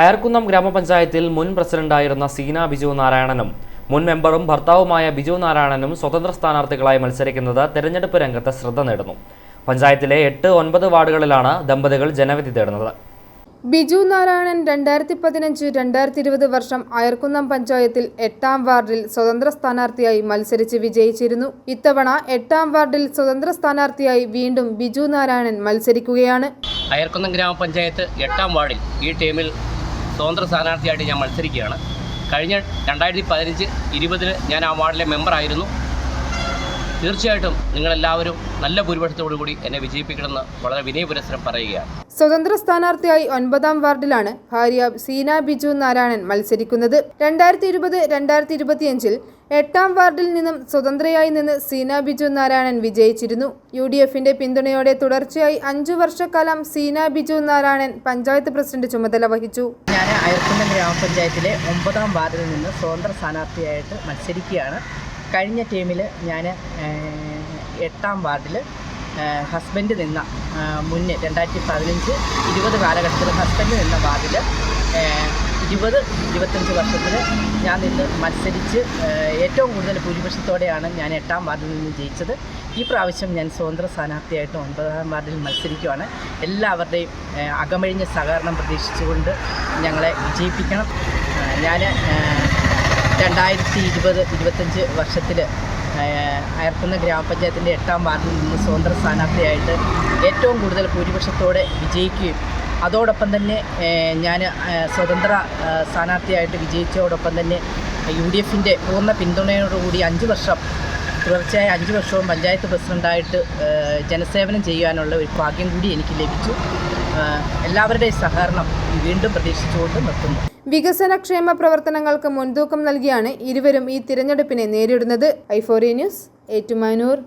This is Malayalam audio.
അയർക്കുന്നം ഗ്രാമപഞ്ചായത്തിൽ മുൻ പ്രസിഡന്റായിരുന്ന സീന ബിജു നാരായണനും മുൻ മെമ്പറും ഭർത്താവുമായ ബിജു നാരായണനും സ്വതന്ത്ര സ്ഥാനാർത്ഥികളായി മത്സരിക്കുന്നത് തെരഞ്ഞെടുപ്പ് രംഗത്ത് ശ്രദ്ധ നേടുന്നു. പഞ്ചായത്തിലെ എട്ട് ഒൻപത് വാർഡുകളിലാണ് ദമ്പതികൾ ജനവിധി തേടുന്നത്. ബിജു നാരായണൻ രണ്ടായിരത്തി പതിനഞ്ച് രണ്ടായിരത്തി ഇരുപത് വർഷം അയർക്കുന്നം പഞ്ചായത്തിൽ എട്ടാം വാർഡിൽ സ്വതന്ത്ര സ്ഥാനാർത്ഥിയായി മത്സരിച്ച് വിജയിച്ചിരുന്നു. ഇത്തവണ എട്ടാം വാർഡിൽ സ്വതന്ത്ര സ്ഥാനാർത്ഥിയായി വീണ്ടും ബിജു നാരായണൻ മത്സരിക്കുകയാണ്. അയർക്കുന്നം ഗ്രാമപഞ്ചായത്ത് എട്ടാം വാർഡിൽ ഈ ടീമിൽ സ്വതന്ത്ര സ്ഥാനാർത്ഥിയായിട്ട് ഞാൻ മത്സരിക്കുകയാണ്. കഴിഞ്ഞ രണ്ടായിരത്തി പതിനഞ്ച് ഇരുപതിന് ഞാൻ ആ വാർഡിലെ മെമ്പറായിരുന്നു തീർച്ചയായിട്ടും നിങ്ങളെല്ലാവരും നല്ല ഭൂരിപക്ഷത്തോടു കൂടി എന്നെ വിജയിപ്പിക്കണമെന്ന് വളരെ വിനയപുരസരം പറയുകയാണ്. സ്വതന്ത്ര സ്ഥാനാർത്ഥിയായി ഒൻപതാം വാർഡിലാണ് ഭാര്യ സീന ബിജു നാരായണൻ മത്സരിക്കുന്നത്. രണ്ടായിരത്തി ഇരുപത് രണ്ടായിരത്തി ഇരുപത്തിയഞ്ചിൽ എട്ടാം വാർഡിൽ നിന്നും സ്വതന്ത്രയായി നിന്ന് സീന ബിജു നാരായണൻ വിജയിച്ചിരുന്നു. യു ഡി എഫിന്റെ പിന്തുണയോടെ തുടർച്ചയായി അഞ്ചു വർഷക്കാലം സീന ബിജു നാരായണൻ പഞ്ചായത്ത് പ്രസിഡന്റ് ചുമതല വഹിച്ചു. ഞാൻ അയർക്കുന്ന ഗ്രാമപഞ്ചായത്തിലെ ഒമ്പതാം വാർഡിൽ നിന്ന് സ്വതന്ത്ര സ്ഥാനാർത്ഥിയായിട്ട് മത്സരിക്കുകയാണ്. കഴിഞ്ഞ ടീമിൽ ഞാൻ എട്ടാം വാർഡിൽ ഹസ്ബൻഡ് നിന്ന മുന്നേ രണ്ടായിരത്തി പതിനഞ്ച് ഇരുപത് കാലഘട്ടത്തിൽ ഹസ്ബൻഡ് നിന്ന വാർഡിൽ ഇരുപത് ഇരുപത്തഞ്ച് വർഷത്തിൽ ഞാൻ നിന്ന് മത്സരിച്ച് ഏറ്റവും കൂടുതൽ ഭൂരിപക്ഷത്തോടെയാണ് ഞാൻ എട്ടാം വാർഡിൽ നിന്ന് ജയിച്ചത്. ഈ പ്രാവശ്യം ഞാൻ സ്വതന്ത്ര സ്ഥാനാർത്ഥിയായിട്ട് ഒൻപതാം വാർഡിൽ മത്സരിക്കുവാണ്. എല്ലാവരുടെയും അകമഴിഞ്ഞ സഹകരണം പ്രതീക്ഷിച്ചുകൊണ്ട് ഞങ്ങളെ വിജയിപ്പിക്കണം. ഞാൻ രണ്ടായിരത്തി ഇരുപത് ഇരുപത്തഞ്ച് വർഷത്തിൽ അയർക്കുന്ന ഗ്രാമപഞ്ചായത്തിന്റെ എട്ടാം വാർഡിൽ നിന്ന് സ്വതന്ത്ര സ്ഥാനാർത്ഥിയായിട്ട് ഏറ്റവും കൂടുതൽ ഭൂരിപക്ഷത്തോടെ വിജയിക്കുകയും അതോടൊപ്പം തന്നെ ഞാൻ സ്വതന്ത്ര സ്ഥാനാർത്ഥിയായിട്ട് വിജയിച്ചതോടൊപ്പം തന്നെ യു ഡി എഫിന്റെ പൂർണ പിന്തുണയോടുകൂടി അഞ്ച് വർഷം തുടർച്ചയായ അഞ്ച് വർഷവും പഞ്ചായത്ത് പ്രസിഡന്റായിട്ട് ജനസേവനം ചെയ്യാനുള്ള ഒരു ഭാഗ്യം കൂടി എനിക്ക് ലഭിച്ചു. എല്ലാവരുടെയും സഹകരണം വീണ്ടും പ്രതീക്ഷിച്ചുകൊണ്ട് നിർത്തുന്നു. വികസനക്ഷേമ പ്രവർത്തനങ്ങൾക്ക് മുൻതൂക്കം നൽകിയാണ് ഇരുവരും ഈ തിരഞ്ഞെടുപ്പിനെ നേരിടുന്നത്. ഐഫോറി ന്യൂസ് ഏറ്റുമാനൂർ.